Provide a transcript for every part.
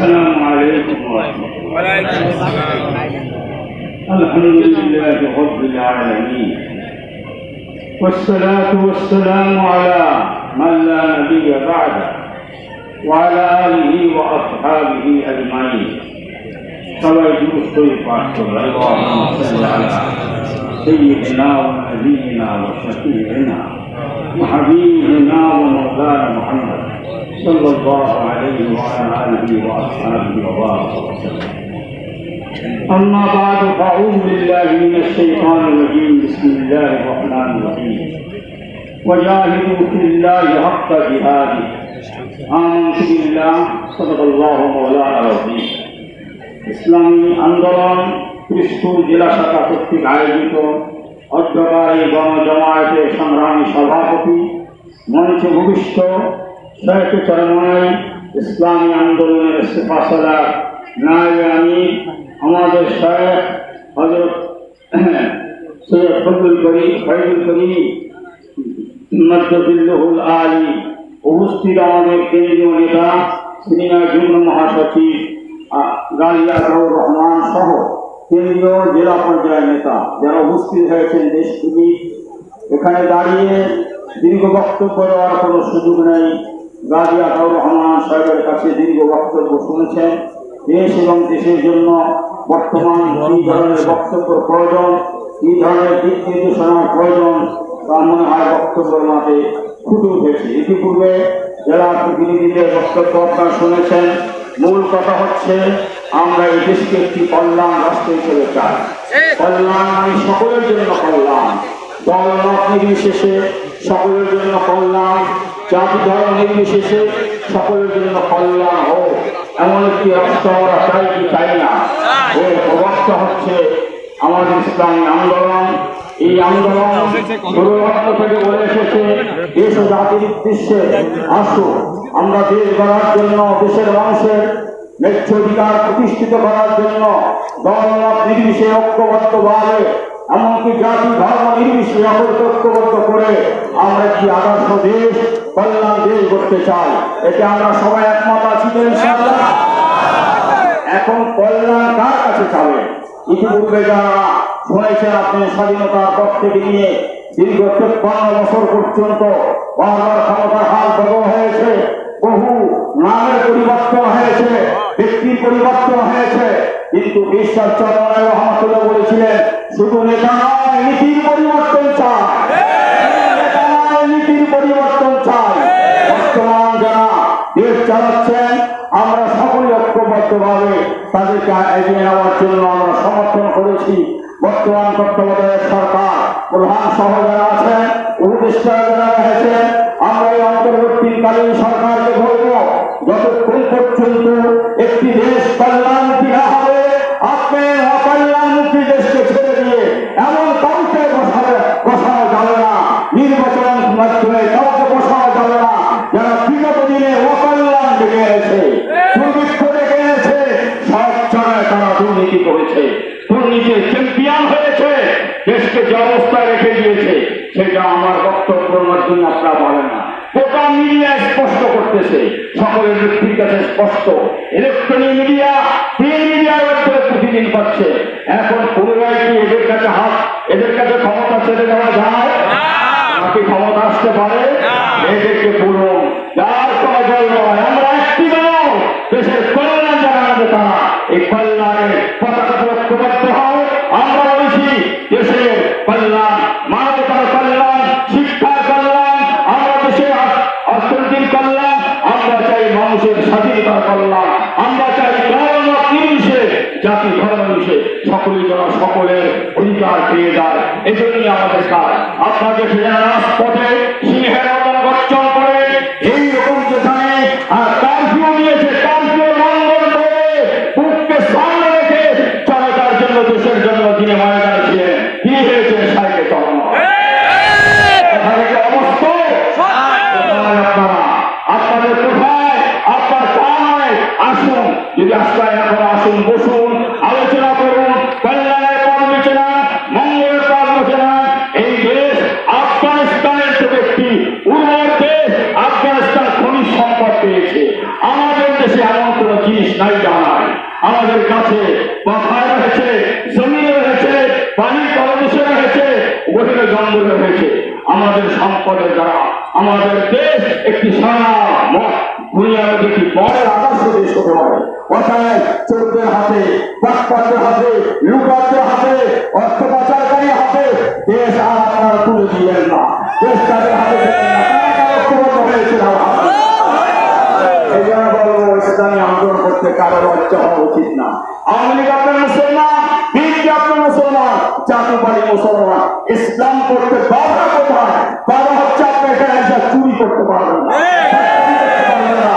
السلام عليكم ورحمة الله وعليكم السلام الحمد لله رب العالمين والصلاة والسلام على من لا نبي بعده وعلى آله وأصحابه أجمعين সবাই দুরুস্তই পাঠ করল اللهم صل على سيدنا ونبينا وشفيعنا وحبيبنا ومولانا محمد صلى الله عليه وعلى آله وأصحابه وبارك وسلم أما بعد فأعوذ بالله من الشيطان الرجيم بسم الله الرحمن الرحيم وجاهدوا في الله حق جهاده آمنت بالله صدق الله مولانا العظيم ইসলামী আন্দোলন কৃষ্ণপুর জেলা শাখা কর্তৃক আয়োজিত অধ্যকারী গণজমায়েতের সংগ্রামী সভাপতি মঞ্চে ভূমিষ্ঠ শেখ চরমাই ইসলামী আন্দোলনের ইস্তেফাসলা নায়ব আমির আমাদের শেখ হজরত সৈয়দ ফজল করি ফয়জুল করি মদ্দুল্লহুল আলী উপস্থিত আমাদের কেন্দ্রীয় নেতা সিনিয়র যুগ্ম মহাসচিব গালিয়ার রহমান সহ কেন্দ্রীয় জেলা পর্যায়ের নেতা যারা উপস্থিত হয়েছেন দেশ থেকে, এখানে দাঁড়িয়ে দীর্ঘ বক্তব্য দেওয়ার কোনো সুযোগ নেই। গাজী আতাউর রহমান সাহেবের কাছে দীর্ঘ বক্তব্য শুনেছেন। দেশ এবং দেশের জন্য বর্তমান কী ধরনের বক্তব্য প্রয়োজন, কী ধরনের দিক নির্দেশনার প্রয়োজন, তা মনে হয় বক্তব্যের মাঝে ফুটে উঠেছে। ইতিপূর্বে জেলা প্রতিনিধিদের বক্তব্য আপনারা শুনেছেন। মূল কথা হচ্ছে আমরা এই দেশকে একটি কল্যাণ রাষ্ট্র হিসেবে চাই। কল্যাণ মানে সকলের জন্য কল্যাণ। দল মত নির্বিশেষে সকলের জন্য কল্যাণ। জাতি ধর্ম নির্বিশেষে সকলের জন্য কল্যাণ হোক। এমন একটি রাষ্ট্র আমরা চাই কি চাই না? এর প্রবক্তা হচ্ছে আমাদের ইসলামী আন্দোলন। এই আন্দোলন দূরবর্ত থেকে বলে এসেছে দেশ ও জাতির উদ্দেশ্যে আসো আমরা দেশ গড়ার জন্য দেশের মানুষের ন্যায্য অধিকার প্রতিষ্ঠিত করার জন্য দল মত নির্বিশে ঐক্যবদ্ধভাবে, এমনকি জাতি, ধর্ম নির্বিশে ঐক্যবদ্ধ করে আমরা একটি আদর্শ দেশ, কল্যাণ দেশ করতে চাই। এতে আমরা সবাই একমত আছি এখন কল্যাণ কার কাছে চাবে? ইতিপূর্বে যারা শুনেছেন আপনি স্বাধীনতার পর থেকে নিয়ে দীর্ঘ তেপ্পান্ন বছর পর্যন্ত বারবার ক্ষমতার হাল হয়েছে বহু নামের পরিবর্তন হয়েছে ব্যক্তির পরিবর্তন হয়েছে। কিন্তু বিশ্বাস চন্দ্র রহমতুল্লাহ বলেছিলেন, শুধু নেতা নয়, নীতির পরিবর্তন চায় নীতির পরিবর্তন বর্তমান আমরা সকলে ঐক্যবদ্ধভাবে তাদেরকে এগিয়ে নেওয়ার জন্য আমরা সমর্থন করেছি। বর্তমান তত্ত্বাবধায়ক সরকার, প্রধান সহ আছেন, উপদেষ্টা আমরা এই অন্তর্বর্তীকালীন সরকারকে ডেকে দুর্ভিক্ষ ডেকে এনেছে সব জায়গায় তারা দুর্নীতি করেছে। দুর্নীতির চ্যাম্পিয়ন হয়েছে। দেশকে যে অবস্থায় রেখে দিয়েছে সেটা আমার বক্তব্যের মাধ্যমে আপনারা বলেন না। গোটা মিডিয়া স্পষ্ট করতেছে। সকলের ব্যক্তির কাছে স্পষ্ট। ইলেকট্রনিক মিডিয়া প্রিন্ট মিডিয়ার মধ্যে প্রতিদিন পাচ্ছে। এখন পুনরায় কি এদের কাছে হাত এদের কাছে ক্ষমতা ছেড়ে দেওয়া যায়? নাকি ক্ষমতা আসতে পারে? এদেরকে পুরো সকলের অধিকার পেয়ে যায়। এজন্যই আমাদের কাজ। আপনাকে ফিরে রাজপথে সিংহের গর্জন আমাদের কাছে পাখায় রয়েছে জমিনে রয়েছে পানির তলদেশে রয়েছে, গভীরে জঙ্গলে রয়েছে। আমাদের সম্পদের দ্বারা আমাদের দেশ একটি সারা দুনিয়ার একটি বড় আদর্শ দেশ হতে পারে। অতএব চোরদের হাতে হাতে লুকাতের হাতে, অর্থ পাচারকারী হাতে দেশ আর তুলে দিলেন না। দেশ তাদের হাতে হয়েছিল এই জন্য বলব আন্দোলন কারও লজ্জা হওয়া উচিত না। আওয়ামী লীগ আপনার মুসলমান বিএনপি আপনার মুসলমান জাতীয় মুসলমান। ইসলাম করতে বাধা কোথায়? বাধা হচ্ছে আপনি এখানে এসে চুরি করতে পারবেন না। পারবেন না,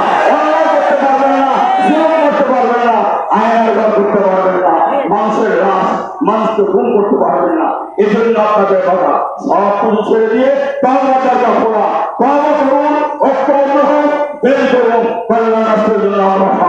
করতে পারবেন না। জুলুম করতে পারবেন না। আইনের ঘর করতে পারবেন না। মানুষের মানুষকে গুম করতে পারবেন না। এজন্য আপনাদের কথা সব কিছু ছেড়ে দিয়ে তহবা জায়গা খোলা তহবা করুন ঐক্যবদ্ধ হন বের করুন। কল্যাণ রাষ্ট্রের জন্য আমরা